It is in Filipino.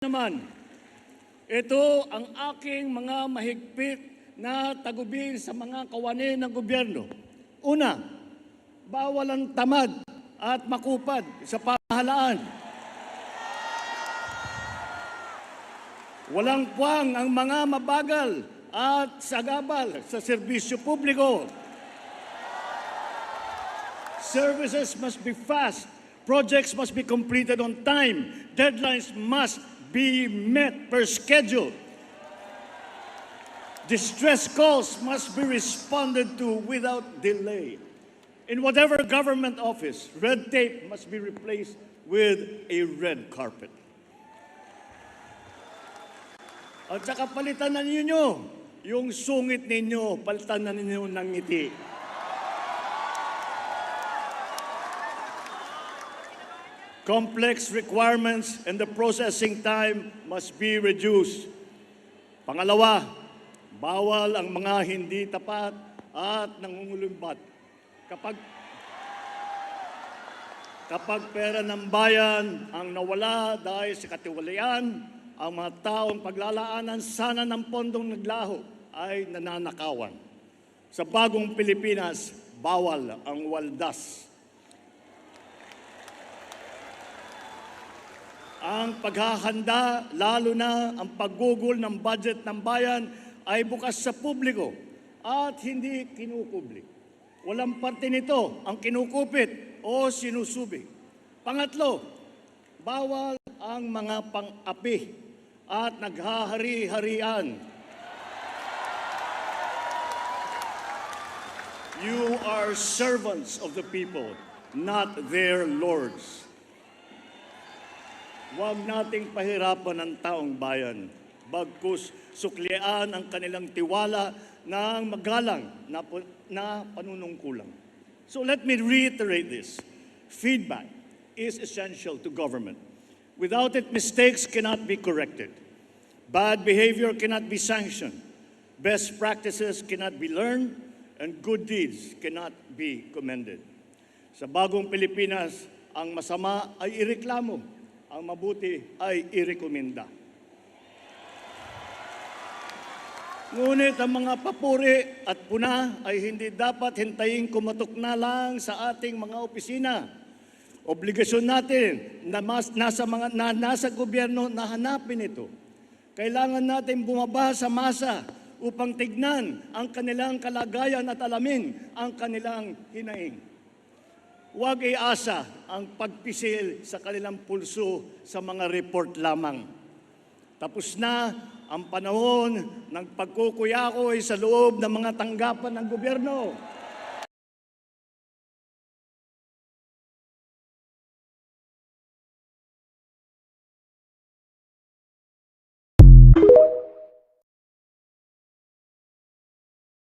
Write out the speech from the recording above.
naman, ito ang aking mga mahigpit na tagubil sa mga kawani ng gobyerno. Una, bawal ang tamad at makupad sa pamahalaan. Walang puwang ang mga mabagal at sagabal sa serbisyo publiko. Services must be fast. Projects must be completed on time. Deadlines must be met per schedule. Distress calls must be responded to without delay. In whatever government office, red tape must be replaced with a red carpet. At saka palitan na ninyo yung sungit ninyo, palitan na ninyo ng ngiti. Complex requirements and the processing time must be reduced. Pangalawa, bawal ang mga hindi tapat at nangungulumbat. Kapag kapag pera ng bayan ang nawala dahil sa katiwalian, ang mga taong paglalaanan sana ng pondong naglaho ay nananakawan. Sa bagong Pilipinas, bawal ang waldas. Ang paghahanda, lalo na ang paggugol ng budget ng bayan ay bukas sa publiko at hindi kinukubli. Walang parte nito ang kinukupit o sinusubig. Pangatlo, bawal ang mga pang-api at naghahari-harian. You are servants of the people, not their lords. Huwag nating pahirapan ang taong bayan. Bagkus suklian ang kanilang tiwala ng magalang na, na panunungkulang. So let me reiterate this. Feedback is essential to government. Without it, mistakes cannot be corrected. Bad behavior cannot be sanctioned. Best practices cannot be learned. And good deeds cannot be commended. Sa bagong Pilipinas, ang masama ay ireklamo, ang mabuti ay irekomenda. Ngunit ang mga papuri at puna ay hindi dapat hintayin kumatok na lang sa ating mga opisina. Obligasyon natin na mas, nasa, mga, na, nasa gobyerno na hanapin ito. Kailangan natin bumaba sa masa upang tignan ang kanilang kalagayan at alamin ang kanilang hinaing. Huwag iasa ang pagpisil sa kanilang pulso sa mga report lamang. Tapos na ang panahon ng pagkukuyakoy sa loob ng mga tanggapan ng gobyerno.